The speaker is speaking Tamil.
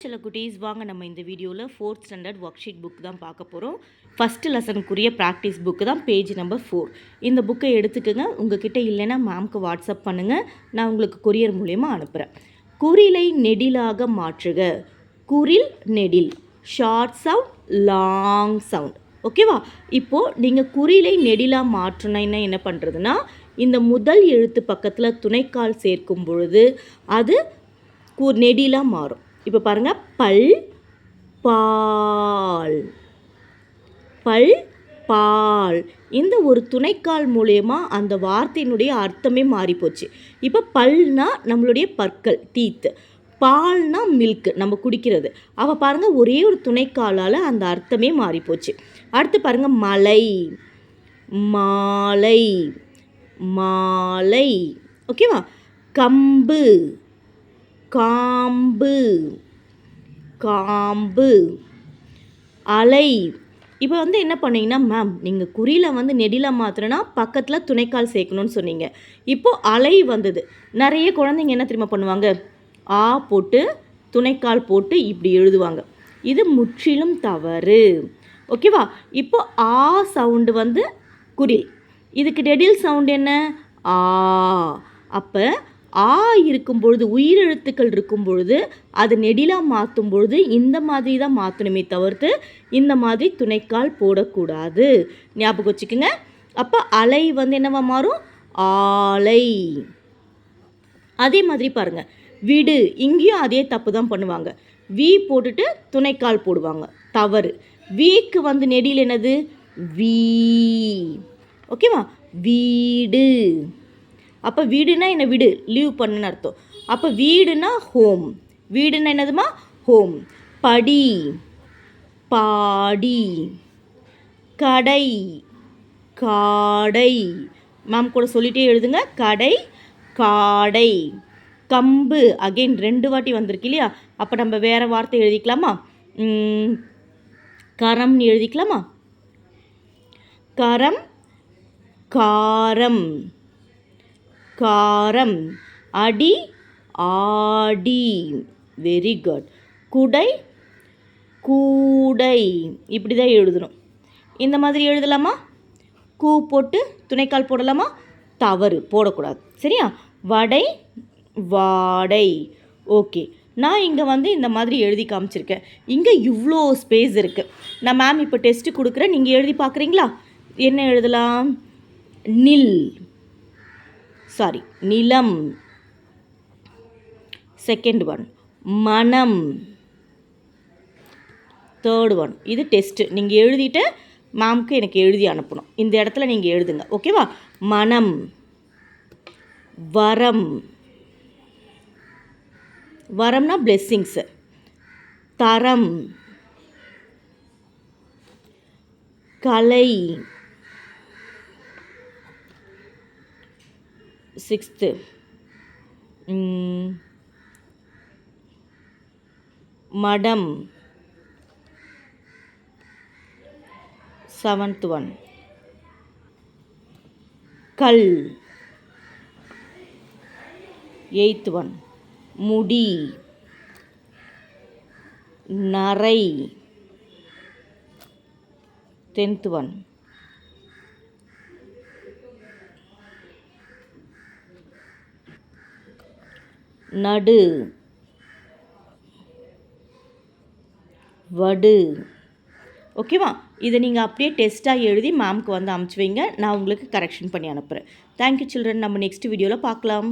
சில குட்டீஸ் வாங்க நம்ம இந்த வீடியோவில் fourth standard worksheet book தான் பார்க்க போகிறோம் ஃபஸ்ட்டு லெசனுக்குரிய ப்ராக்டிஸ் புக்கு தான் பேஜ் நம்பர் ஃபோர் இந்த புக்கை எடுத்துக்கோங்க. உங்ககிட்ட இல்லைன்னா மேம்க்கு வாட்ஸ்அப் பண்ணுங்கள் நான் உங்களுக்கு கொரியர் மூலயமா அனுப்புகிறேன் குறிலை நெடிலாக மாற்றுக. குரில் நெடில். ஷார்ட் சவுண்ட் லாங் சவுண்ட் ஓகேவா இப்போது நீங்கள் குறிலை நெடிலாக மாற்றினா என்ன பண்ணுறதுன்னா இந்த முதல் எழுத்து பக்கத்தில் துணைக்கால் சேர்க்கும் பொழுது அது கு நெடிலாக மாறும். இப்போ பாருங்கள் பல் பால். பல் பால். இந்த ஒரு துணைக்கால் மூலயமா அந்த வார்த்தையினுடைய அர்த்தமே மாறிப்போச்சு. இப்போ பல்னா நம்மளுடைய பற்கள் டீத்து பால்னா மில்க் நம்ம குடிக்கிறது. அவள் பாருங்கள் ஒரே ஒரு துணைக்காலால் அந்த அர்த்தமே மாறிப்போச்சு. அடுத்து பாருங்கள் மலை. மாலை. மாலை. ஓகேவா? கம்பு. காம்பு. காம்பு. அலை. இப்போ வந்து என்ன பண்ணீங்கன்னா மேம் நீங்கள் குறியில் வந்து நெடில மாத்திரனா பக்கத்தில் துணைக்கால் சேர்க்கணும்னு சொன்னீங்க. இப்போது அலை வந்தது. நிறைய குழந்தைங்க என்ன தெரியுமா பண்ணுவாங்க? ஆ போட்டு துணைக்கால் போட்டு இப்படி எழுதுவாங்க. இது முற்றிலும் தவறு. ஓகேவா இப்போ ஆ சவுண்டு வந்து குறில் இதுக்கு நெடில் சவுண்ட் என்ன? ஆ. அப்போ ஆ இருக்கும் பொழுது உயிரெழுத்துக்கள் இருக்கும் பொழுது அது நெடிலாக மாற்றும் பொழுது இந்த மாதிரி தான் மாற்றணுமே தவிர்த்து இந்த மாதிரி துணைக்கால் போடக்கூடாது. ஞாபகம் வச்சுக்கோங்க. அப்போ அலை வந்து என்னவா மாறும்? ஆலை. அதே மாதிரி பாருங்கள் வீடு. இங்கேயும் அதே தப்பு தான் பண்ணுவாங்க. வி போட்டுட்டு துணைக்கால் போடுவாங்க. தவறு. வீக்கு வந்து நெடியில் என்னது? வீ. ஓகேவா? வீடு. அப்போ வீடுனா என்ன? வீடு. லீவ் பண்ணுன்னு அர்த்தம். அப்போ வீடுனா ஹோம் வீடுனா என்னதுமா? ஹோம் படி. பாடி. கடை. காடை. மேம் கூட சொல்லிட்டே எழுதுங்க. கடை காடை. கம்பு. அகெயின் ரெண்டு வாட்டி வந்திருக்கு இல்லையா? அப்போ நம்ம வேறு வார்த்தை எழுதிக்கலாமா? கரம்னு எழுதிக்கலாமா? கரம் காரம். காரம் அடி ஆடி. வெரி குட் குடை கூடை. இப்படி தான் எழுதணும். இந்த மாதிரி எழுதலாமா? கூ போட்டு துணைக்கால் போடலாமா? தவறு. போடக்கூடாது. சரியா? வடை வாடை. ஓகே நான் இங்கே வந்து இந்த மாதிரி எழுதி காமிச்சிருக்கேன். இங்கே இவ்வளோ ஸ்பேஸ் இருக்குது நான் மேம் இப்போ டெஸ்ட்டு கொடுக்குறேன். நீங்கள் எழுதி பார்க்குறீங்களா? என்ன எழுதலாம்? நில். சாரி நிலம். செகண்ட் ஒன் மனம். தேர்ட் ஒன் இது டெஸ்ட்டு நீங்கள் எழுதிட்டு மேம்க்கு எனக்கு எழுதி அனுப்பணும். இந்த இடத்துல நீங்கள் எழுதுங்க ஓகேவா மனம். வரம். வரம்னா பிளெஸ்ஸிங்ஸு தரம். கலை. சிக்ஸ்த்து. மடம். Seventh one. கல். Eighth one. முடி. நரை. Tenth one. நடு. வடு. ஓகேவா இதை நீங்கள் அப்படியே டெஸ்ட்டாக எழுதி மேம்க்கு வந்து அமுச்சு வைங்க. நான் உங்களுக்கு கரெக்ஷன் பண்ணி அனுப்புகிறேன் தேங்க்யூ சில்ட்ரன் நம்ம நெக்ஸ்ட் வீடியோவில் பார்க்கலாம்.